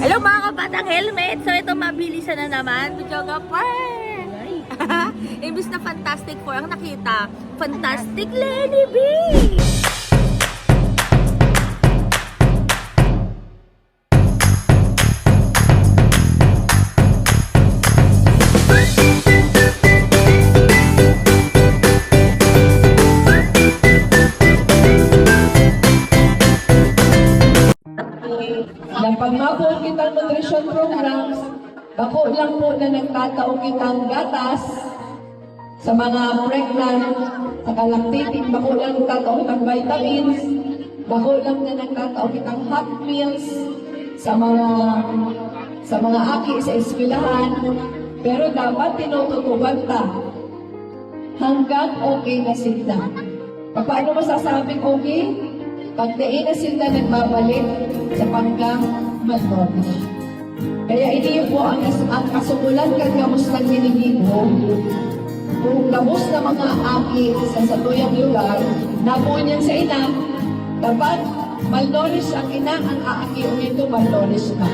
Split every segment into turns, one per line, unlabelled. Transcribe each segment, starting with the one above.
Hello mga kabatang helmet! So ito mabilisan na naman. Joga pa! Imbis na Fantastic Four ang nakita, Fantastic Lenny B!
Programs, bako lang po na nagtataong kitang gatas sa mga pregnant, sa lactating, bako lang nagtataong kitang vitamins, bako lang na nagtataong kitang hot meals sa mga sa mga aki sa eskwelahan, pero dapat tinututuban ta hanggang okay na sila. Paano masasabing okay? Pag na sila nagbabalik sa panggang malnourished. Kaya ini po ang, ang kasumulan kang gamus ng hinihigo. Kung gamus na mga aki sa satuyang lugar, napunyan sa ina, dapat malnourished ang ina, ang aaki o ito malnourished na.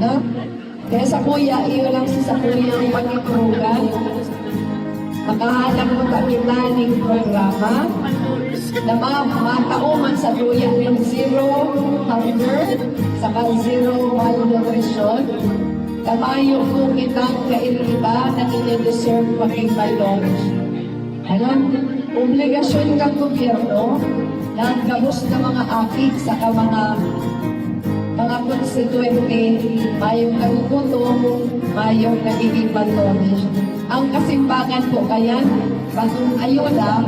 Ano? Kaya sa kuya, iyo lang si sa kuya ang pagkiturugan. Makahanap mo kami planning programa na matauman sa kuya ng zero hunger saka zero malnutrition. Kamayo po kitang kailiba na ine-deserve maging malnourished. Ano? Obligasyon ng gobyerno na ang gabos ng mga akik sa mga mga konstituente, mayong nagugutom, mayong nagiging malnourished. Ang kasimbangan po kayan, bagong ayuda,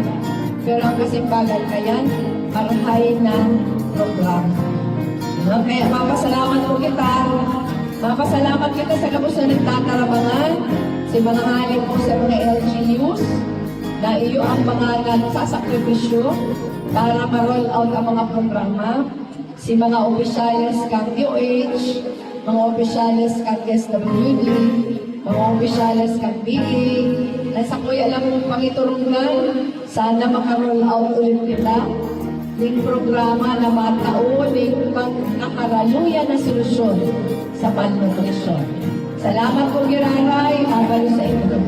pero ang kasimbangan kayan, marhay na programa. No? Kaya mapasalamat po kita. Mapasalamat kita sa kabus na nagtatarabangan, si mga halip po sa mga LGUs, na iyo ang mga nagsasakripisyo para ma-roll out ang mga programa. Si mga opisyalis kang DOH, mga opisyalis kang SWD, mga opisyalis kang DA, na sa kuya lang mong pangiturungan, sana maka-roll out ulit kita ng programa na matao ng pang-nakaraluyan na solusyon sa malnutrisyon. Salamat po, Giraray. Habang sa inyo.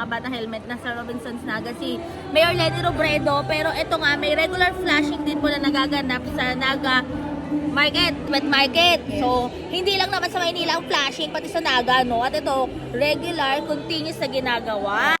Kabatang helmet na sa Robinsons Naga si Mayor Lenny Robredo pero ito nga may regular flashing din po na nagaganap sa Naga Market, wet market. So, hindi lang naman sa Maynila ang flashing, pati sa Naga, no? At ito, regular, continuous na ginagawa.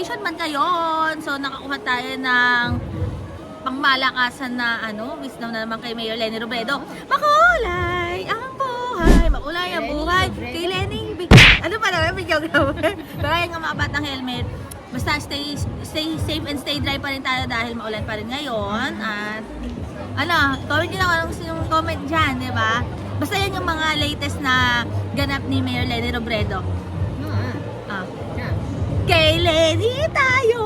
Nga nutrition man ngayon. So nakakuha tayo ng pangmalakasan na ano, wisdom na naman kay Mayor Lenny Robredo. Makulay ang buhay, makulay ang buhay kay Lenny. Ano pa naman, videographer. Pero ayan nga mga batang helmet, basta stay stay safe and stay dry pa rin tayo dahil maulan pa rin ngayon. At ano, comment nyo lang anong sinong comment dyan, di ba? Basta yan yung mga latest na ganap ni Mayor Lenny Robredo. Ah. Kay Lenny tayo